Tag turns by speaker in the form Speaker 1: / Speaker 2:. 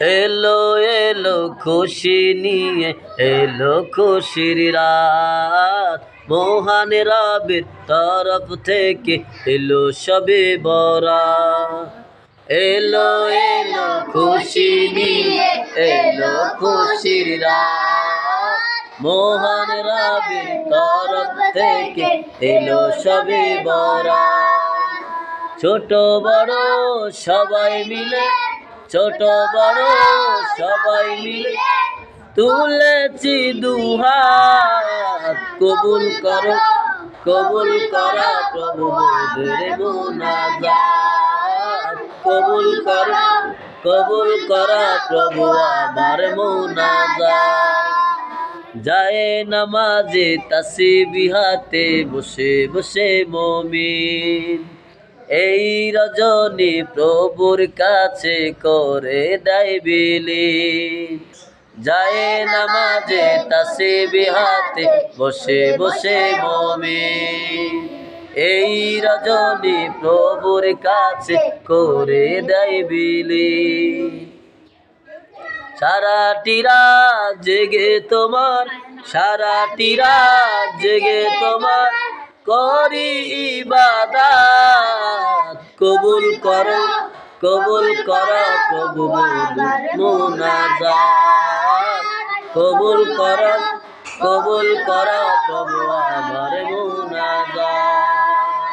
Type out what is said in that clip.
Speaker 1: এলো এলো খুশি নিয়ে, এলো খুশির রাত। মহান রবের তরফ থেকে এলো সবে বরা এলো এলো খুশি নিয়ে, এলো খুশির রাত। মহান তরফ থেকে এলো সবে বরা ছোট বড় সবাই মিলে ছোট বড় সবাই মিলে তুলেছি দুহাত। কবুল করো, কবুল করা প্রভু মোনাজাত। কবুল করো, কবুল করা প্রভু আমার মোনাজাত। যায় নামাজে তাসি বিহাতে বসে বসে মমিন। এই রজনী প্রভুর কাছে করে দেয় বিলীন। যায় নামাজে তাসে বিহাতে বসে বসে মমিন। এই রজনী প্রভুর কাছে করে দেয় বিলীন। সারাটি রাত জেগে তোমার, সারাটি রাত জেগে তোমার করি ইবাদাত। কবুল কর কবুল কর প্রভু মোনাজাত কবুল কর কবুল কর প্রভু